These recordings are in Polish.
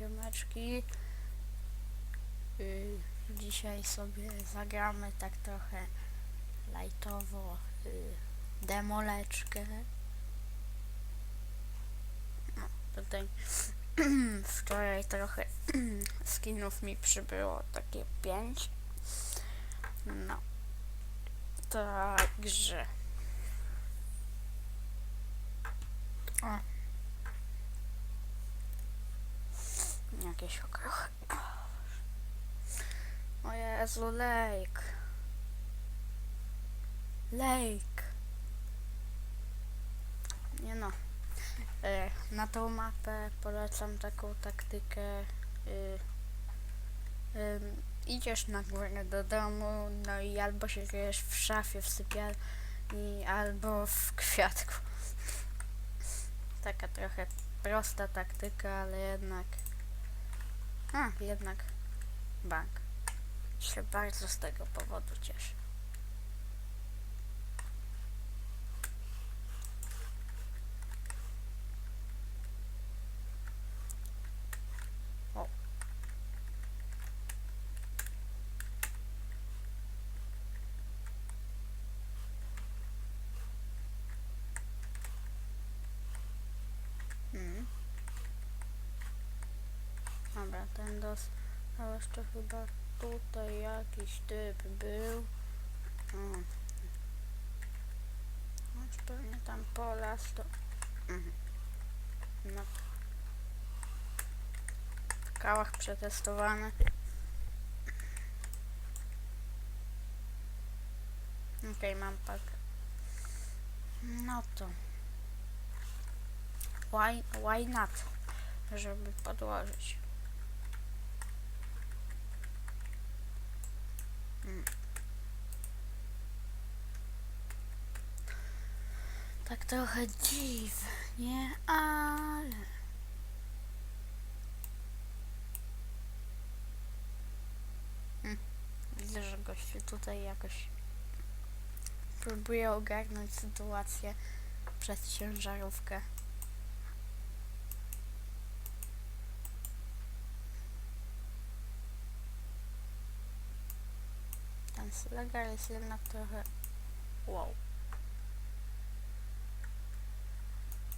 ziomeczki. Y, dzisiaj sobie zagramy tak trochę lajtowo y, demoleczkę. No, tutaj wczoraj trochę skinów mi przybyło, takie pięć. No. Także. O. Jakieś okruchy. O Jezu, lejk. Lejk. Nie no. E, na tą mapę polecam taką taktykę. Y, ym, idziesz na górę do domu, no i albo się kryjesz w szafie w sypialni, albo w kwiatku. Taka trochę prosta taktyka, ale jednak. A, jednak bank. Się bardzo z tego powodu cieszę. O. Mm. Dobra, ten dos... A jeszcze chyba tutaj jakiś typ był. O. Choć pewnie tam polas to... Mhm. No. Kałach przetestowany. Okej, mam pakę. No to... Why, why not? Żeby podłożyć. Mm. Tak trochę dziwnie, ale... Mm. Widzę, że gościu tutaj jakoś próbuje ogarnąć sytuację przez ciężarówkę. Ten Slegar jest jednak trochę... Wow.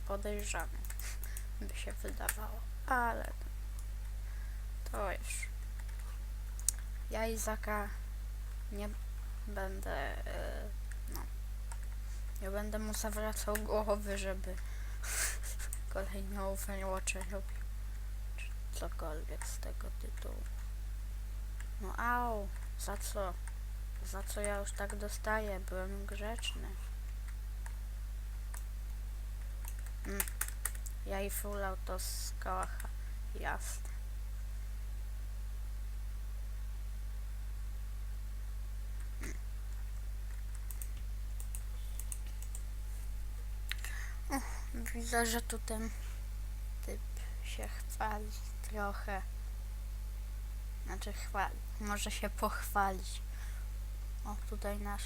Podejrzany, by się wydawało. Ale... To już... Ja Izaka nie będę... e, no... Nie będę mu zawracał głowy, żeby kolejne Overwatche robił. Czy cokolwiek z tego tytułu. No au, za co? Za co ja już tak dostaję? Byłem grzeczny. Mm. Ja i full auto. Jasne. Mm. Widzę, że tu ten typ się chwali trochę. Znaczy chwali. Może się pochwalić. O, tutaj nasz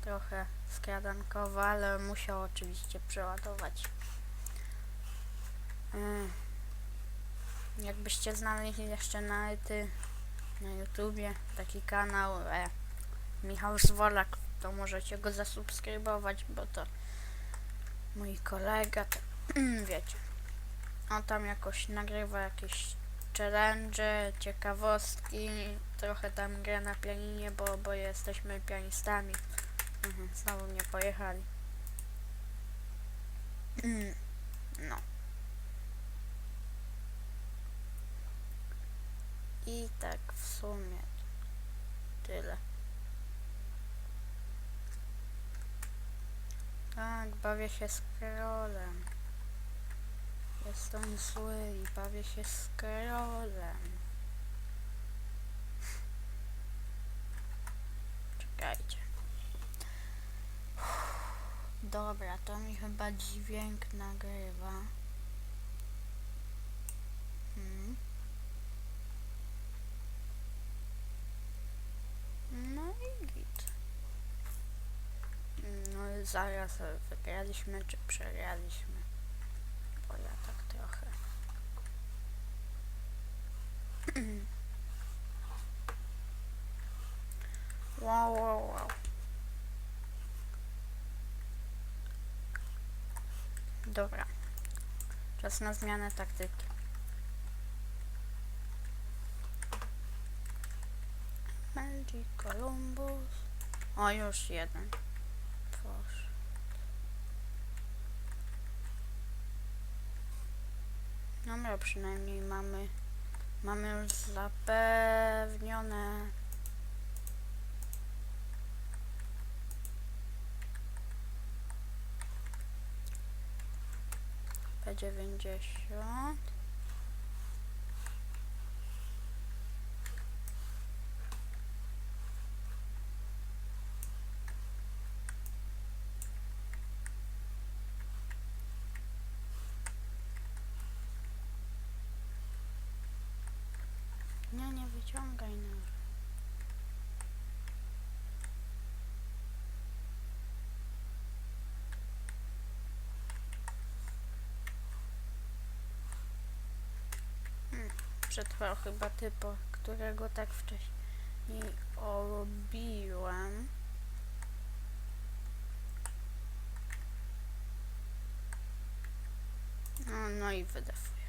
trochę skradankowy, ale musiał oczywiście przeładować. Mm. Jakbyście znaleźli jeszcze na ety na YouTubie taki kanał e, Michał Zwolak, to możecie go zasubskrybować, bo to mój kolega, to, wiecie. On tam jakoś nagrywa jakieś challenge, ciekawostki, trochę tam gra na pianinie, bo, bo jesteśmy pianistami. Mhm, znowu mnie pojechali. Mm, No. I tak w sumie tyle. Tak, bawię się z Karolem. Jestem zły i bawię się z Karolem. Dobra, to mi chyba dźwięk nagrywa. Hmm. No i git. No i zaraz wygraliśmy czy przegraliśmy. Bo ja tak trochę. wow, wow, wow. Dobra. Czas na zmianę taktyki. Magic Columbus. O, już jeden. Proszę. Dobra, przynajmniej mamy mamy już zapewnione P90 Nie, nie wyciągaj no. Hmm, Przetrwał chyba typo, którego tak wcześniej obiłem. No, no i wydefuje.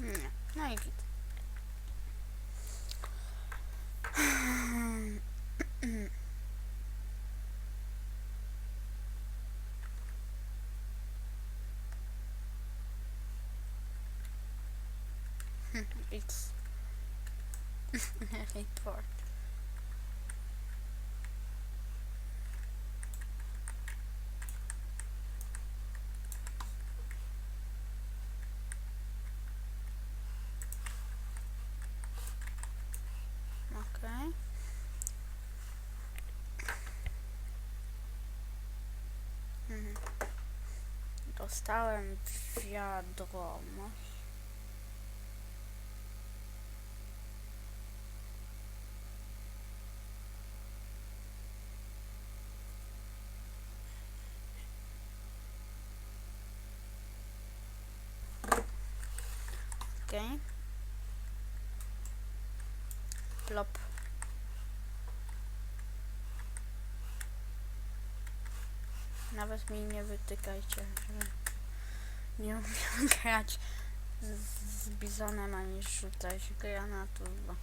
Nie, no i git. It's report. Okej. Mhm. Dostałem wiadomość. Okej. Plop. Nawet mi nie wytykajcie, że nie umiem grać z, z bizonem ani rzucać granatów, bo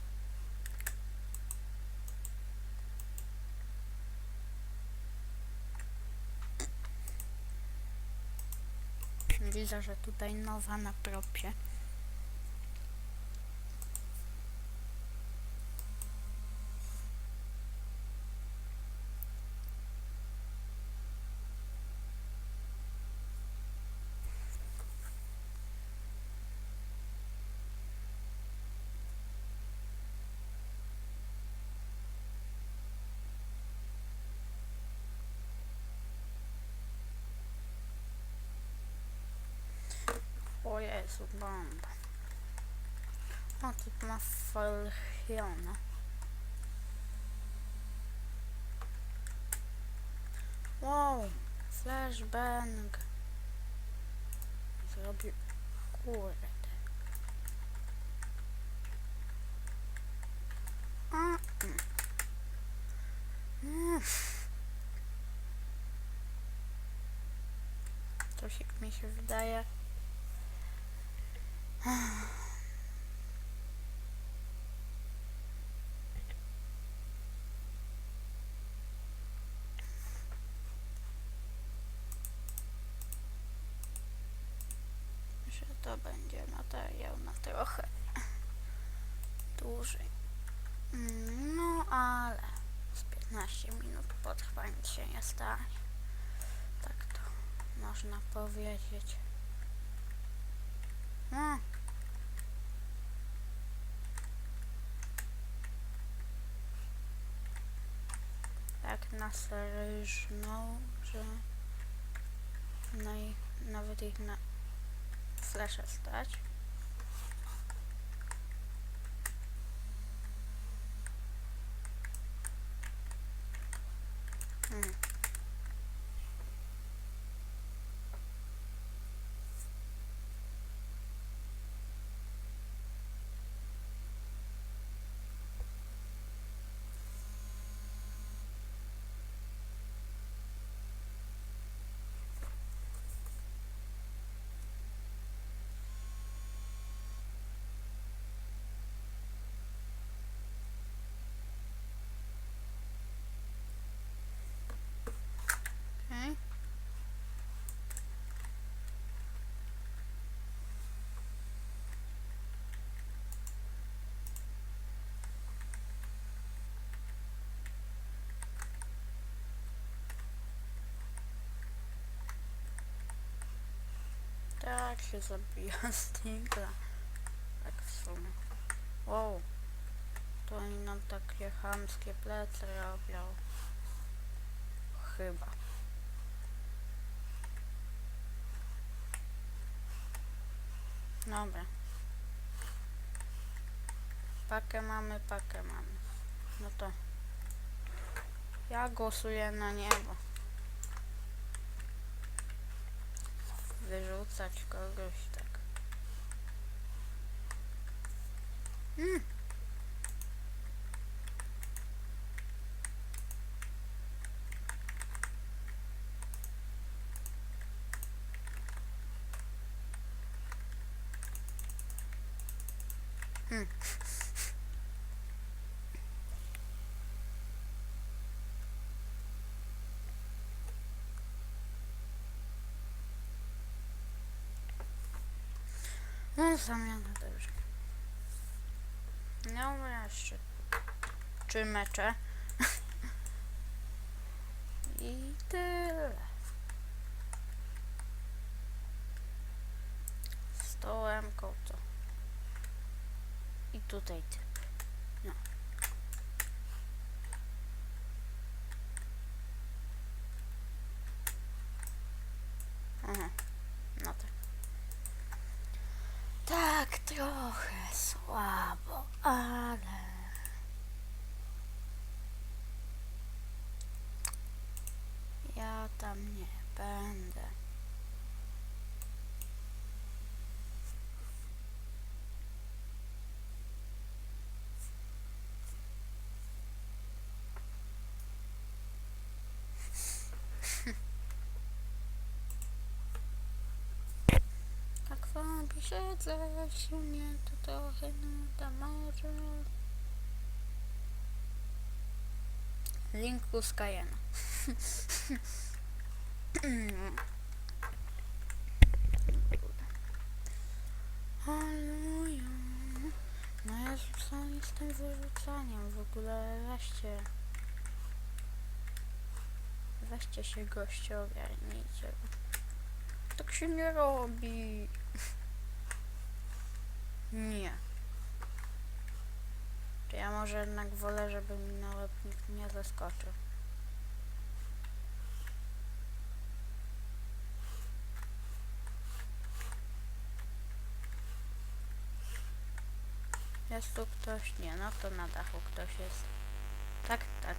widzę, że tutaj nowa na propie. O Jezu, bomba. Tu ma Falchiona. Wow, flashbang. Zrobił... Kurde. A, mm. Mm. Coś jak mi się wydaje. Że to będzie materiał na trochę dłużej. No ale z 15 minut potrwa nic się nie stanie. Tak to można powiedzieć. No. Tak nas ryżnął, że no i nawet ich na flesze stać. Mm. Tak się zabija Stingla. Tak w sumie. Wow. To oni nam takie chamskie plecy robią. Chyba. Dobra. Pakę mamy, pakę mamy. No to ja głosuję na niebo. Wyrzucać kogoś tak. Mm. Hmm. No zamiana dobrze. No jeszcze trzy mecze. I tyle. Stołem kołto. I tutaj typ. No. Aha. No tak. Tak, trochę słabo, ale... Ja tam nie będę. Się mnie to trochę nada może. Linku z Kajena. Halleluja. No ja oni z tym wyrzucaniem w ogóle weźcie. Weźcie się goście ogarnijcie. Tak się nie robi. Nie. To ja może jednak wolę, żeby mi na łeb nikt nie zaskoczył. Jest tu ktoś? Nie, no to na dachu ktoś jest. Tak, tak.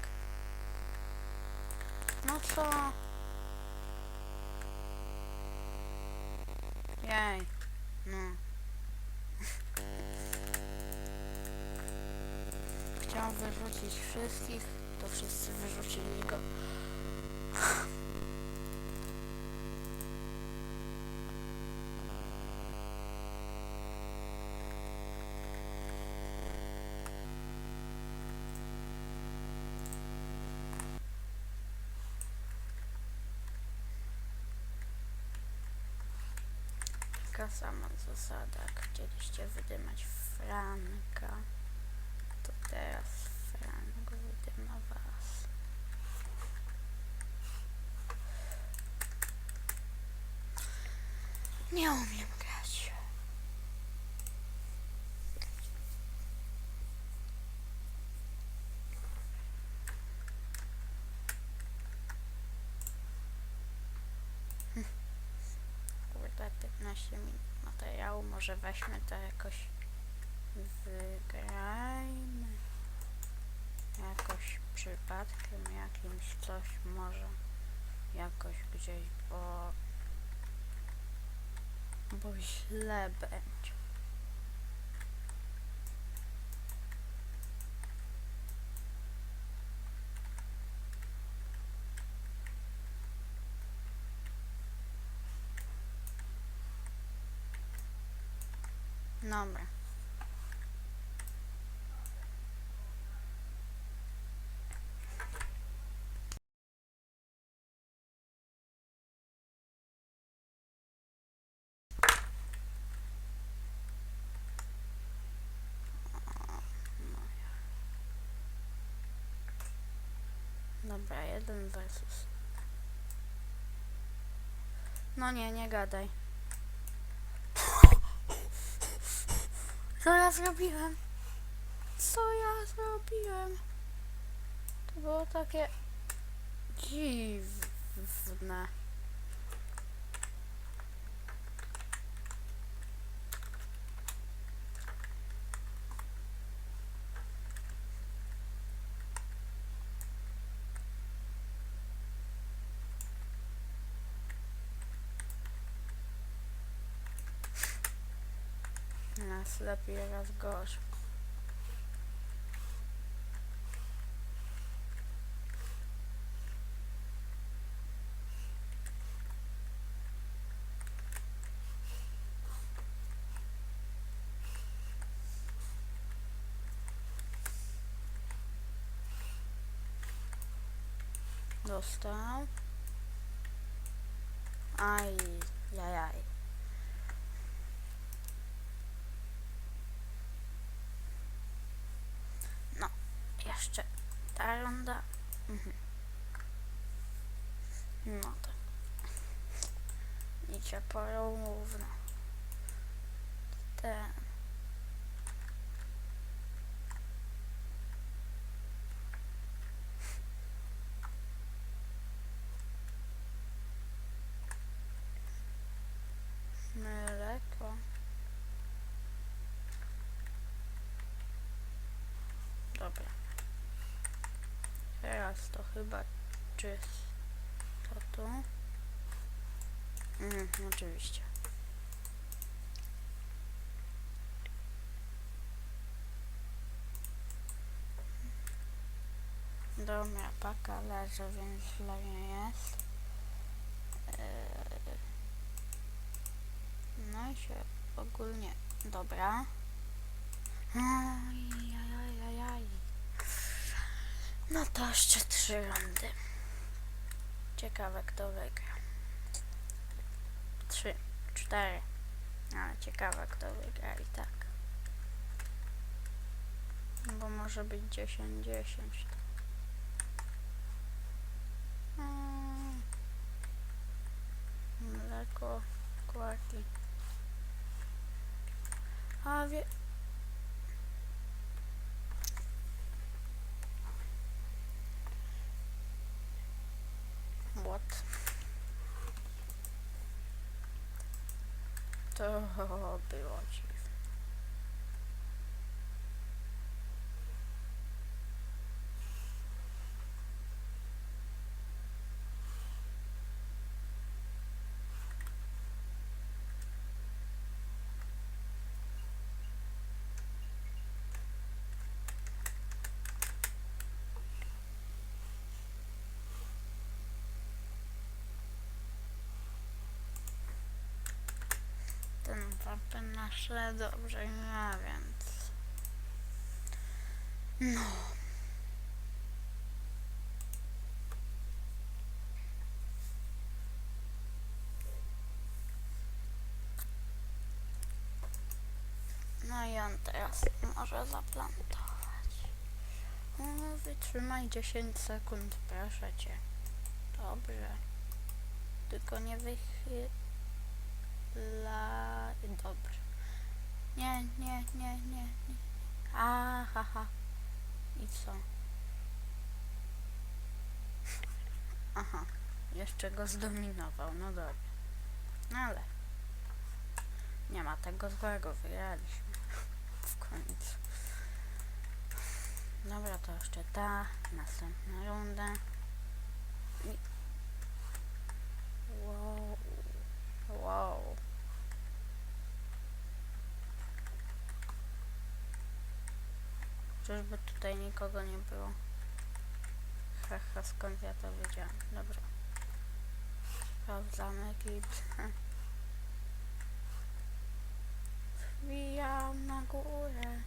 No co? Jej. No. Chciałam wyrzucić wszystkich, to wszyscy wyrzucili go. Taka sama zasada, chcieliście wydymać Franka, to teraz Frank wydyma was. Nie umiem grać. Kurde, 15 minut materiału, może weźmy to jakoś wygrajmy. Jakoś przypadkiem jakimś coś może jakoś gdzieś, bo bo źle będzie. Dobra. Dobra, jeden versus. No nie, nie gadaj. Co ja zrobiłem? Co ja zrobiłem? To było takie dziwne. Márcio da Piegas Gospel. Gostar. Ai, ai, ai. Jeszcze ta runda. Mhm. No to. Idzie porówno. Ten. Dobra. Teraz to chyba czysto tu. Mhm, oczywiście. Dobra, paka leży, więc źle nie jest. Eee, No i się ogólnie... Dobra. No to jeszcze trzy rundy. Ciekawe kto wygra. Trzy, cztery. Ale ciekawe kto wygra i tak. Bo może być 10, 10. Mm. Mleko, kłaki. A wie... What? To było dziwne. Ten wapen nasze dobrze nie, więc... No. No i on teraz może zaplantować. O, wytrzymaj 10 sekund, proszę cię. Dobrze. Tylko nie wychyl... La... Dobrze. Nie, nie, nie, nie, nie. A, ha, ha. I co? Aha. Jeszcze go zdominował. No dobrze. No ale... Nie ma tego złego. Wygraliśmy. W końcu. Dobra, to jeszcze ta. Następna runda. I... Wow. Wow. Czyżby tutaj nikogo nie było? Haha, skąd ja to wiedziałam? Dobra. Sprawdzamy gips. Wbijam na górę.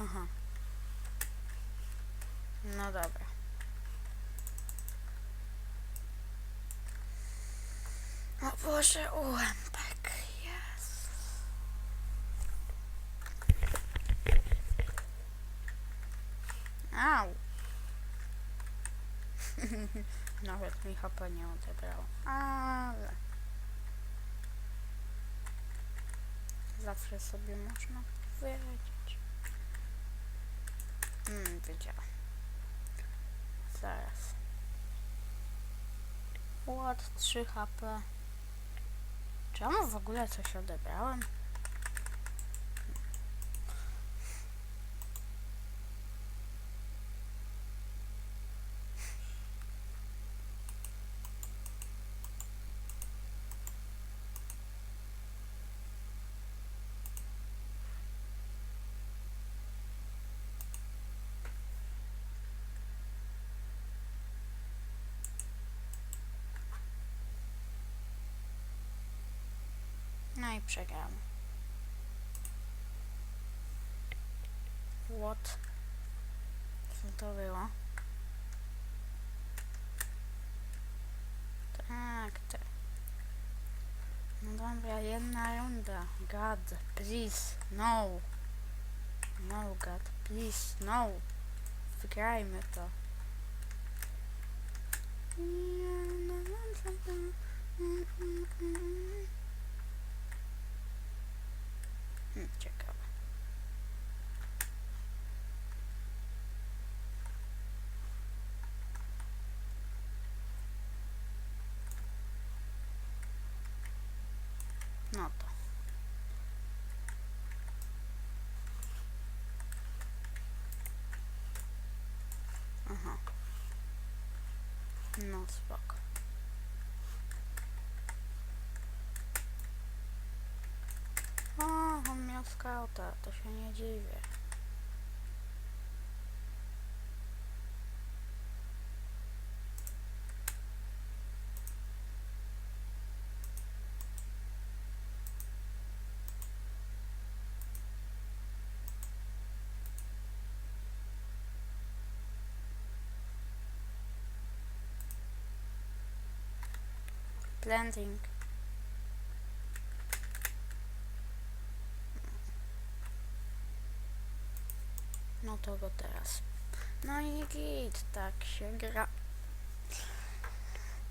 Aha. No dobra. O Boże, ułębek Nawet mi HP nie odebrało. Ale... Zawsze sobie można wyrazić. Hmm, wiedziałam. Zaraz. What 3 HP. Czemu w ogóle coś odebrałem? No i przegrałem. What? Co to było? Tak, tak. No dobra, jedna runda. God, please, no. No, God, please, no. Wygrajmy to. Hmm, ciekawe. No to. Aha. No spoko. O, on miał skauta, to się nie dziwię. Planting. No to go teraz. No i git, tak się gra.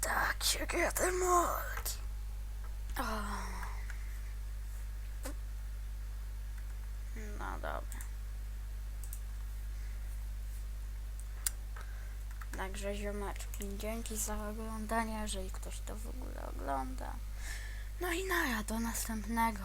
Tak się gra te mod. No dobra. Także ziomeczki, dzięki za oglądanie, jeżeli ktoś to w ogóle ogląda. No i nara, do następnego.